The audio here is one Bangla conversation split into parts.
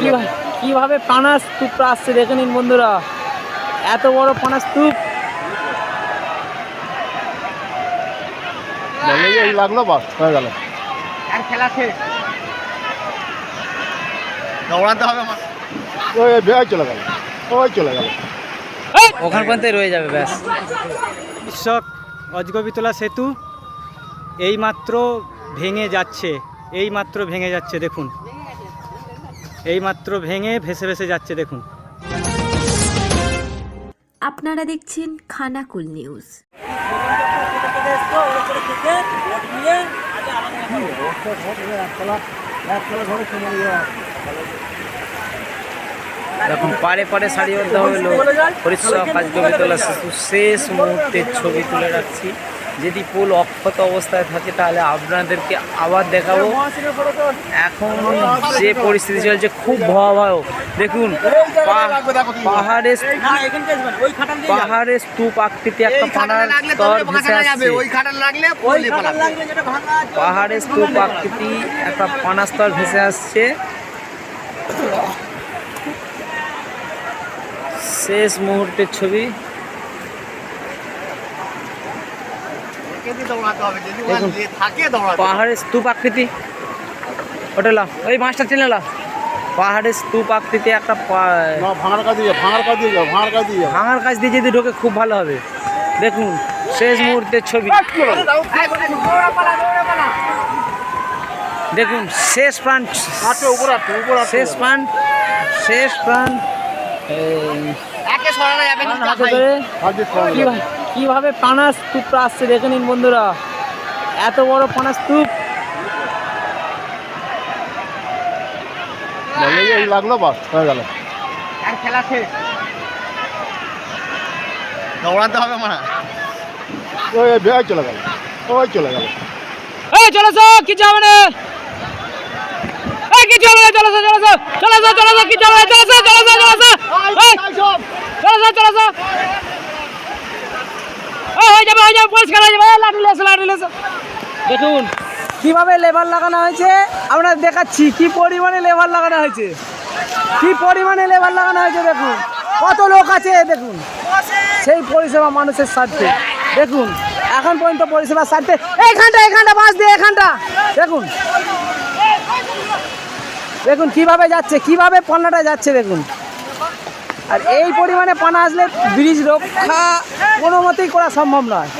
কিভাবে- কীভাবে পানা স্তূপটা আসছে দেখে নিন বন্ধুরা। এত বড় পানা স্তূপ লাগল বাস হয়ে গেল। আর খেলা শেষ। দৌড়াতে হবে ওই চলে গেল। ওই চলে গেল। ওখান পর্যন্ত রয়ে যাবে ব্যাস। কৃষক অজগবিতলা সেতু এইমাত্র ভেঙে যাচ্ছে। এইমাত্র ভেঙে যাচ্ছে দেখুন। এইমাত্র ভেঙে ভেসে ভেসে যাচ্ছে দেখুন। আপনারা দেখছেন খানাকুল নিউজ। এখন পারে পারে হলো পরিশ্রম কাজ জমি তোলা শিশু শেষ মুহূর্তের ছবি তুলে রাখছি। যদি পোল অক্ষত অবস্থায় থাকে তাহলে আপনাদেরকে আবার দেখাবো। এখন যে পরিস্থিতি চলছে খুব ভয়াবহ। দেখুন পা- পাহাড়ের পাহাড়ের স্তূপ আকৃতি একটা পানার স্তর ভেসে আসছে। পাহাড়ের স্তূপ আকৃতি একটা পানা স্তর ভেসে আসছে। শেষ মুহূর্তের ছবি কেটে দৌড়াতে হবে যদি ওখানে দেখুন। যে থাকে দৌড়াতে হবে। পাহাড়ের স্তূপ আকৃতি। ওটা লাও। ওই মাছটা টেনে লাও। পাহাড়ের স্তূপ আকৃতি একটা ভাঙার কাজ দিয়ে ভাঙার কাজ দিয়ে যাও ভাঙার কাজ দিয়ে ভাঙার কাছ দিয়ে যদি ঢোকে খুব ভালো হবে। দেখুন শেষ মুহূর্তের ছবি। দেখুন শেষ প্রাণ শেষ প্রাণ শেষ প্রাণ। এই, একে সরানো যাবে না কীভাবে পানা স্তূপটা আসছে দেখে নিন বন্ধুরা। এত বড় পানা স্তূপ লাগল বাস হয়ে গেল। আর খেলা শেষ। দৌড়াতে হবে আমার ওই বেড়াই চলে গেল ওই চলে গেল। এই কিছু হবে না। এই কিছু হবে না চলেছো চলেছো চলেছো চলেছো কিছু হবে না চলেছো চলেছো চলেছো এই চলেছো চলেছো এই হয়ে যাবে হয়ে যাবে পরিষ্কার হয়ে যাবে। লাঠি লেসো লাঠি লেসো দেখুন। কীভাবে লেবার লাগানো হয়েছে? আমরা দেখাচ্ছি কি পরিমাণে লেবার লাগানো হয়েছে? কি পরিমাণে লেবার লাগানো হয়েছে দেখুন। কত লোক আছে দেখুন। সেই পরিষেবা মানুষের স্বার্থে। দেখুন এখন পর্যন্ত পরিষেবার স্বার্থে। এইখানটা এইখানটা বাস দিয়ে এখানটা দেখুন। দেখুন কীভাবে যাচ্ছে কীভাবে পণ্যটা যাচ্ছে দেখুন। আর এই পরিমাণে পানা আসলে ব্রিজ রক্ষা কোনো মতেই করা সম্ভব নয়।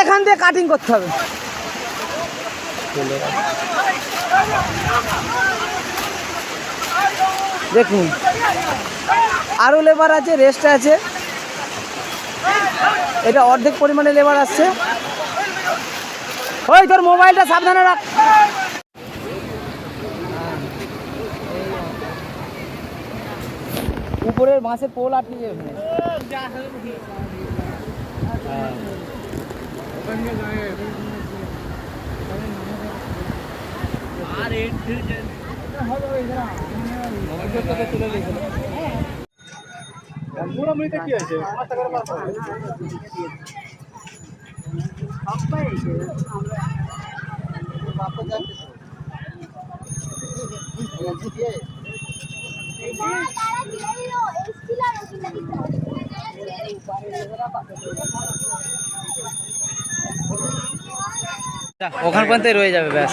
এখান দিয়ে কাটিং করতে হবে। দেখুন আরও লেবার আছে রেস্ট আছে। এটা অর্ধেক পরিমাণে লেবার আসছে। ওই তোর মোবাইলটা সাবধানে রাখ। উপরের বাঁশের পোল আটকে যাবে মোটামুটি কি আছে ওখান পর্যন্ত রয়ে যাবে ব্যাস।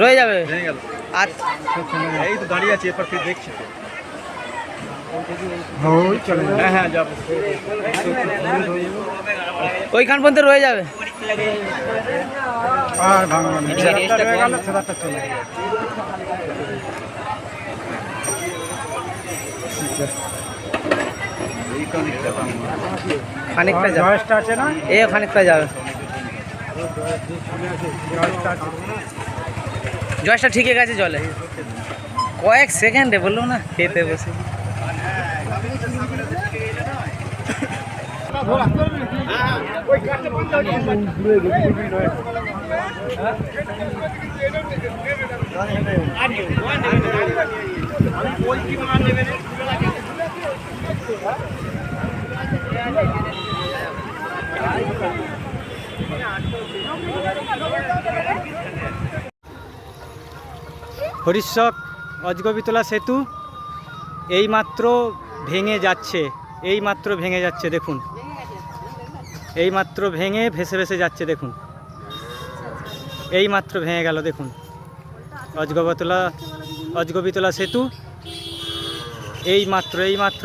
রয়ে যাবে? আর এই তো দাঁড়িয়ে আছে এরপর ফির দেখছি হ্যাঁ হ্যাঁ যাব। ওইখান পর্যন্ত রয়ে যাবে। চলে খানিকটা যাবে। আছে না? এ খানিকটা যাবে। জয়সটা ঠিকই গেছে জলে। কয়েক সেকেন্ডে বলল না খেতে বসে। আমি বলছি হরিশ্বর অজগবিতলা সেতু এই মাত্র ভেঙে যাচ্ছে এই মাত্র ভেঙে যাচ্ছে, দেখুন। এই মাত্র ভেঙে ভেসে ভেসে যাচ্ছে, দেখুন। এই মাত্র ভেঙে গেল, দেখুন। অজগবতলা, অজগবিতলা সেতু এই মাত্র এই মাত্র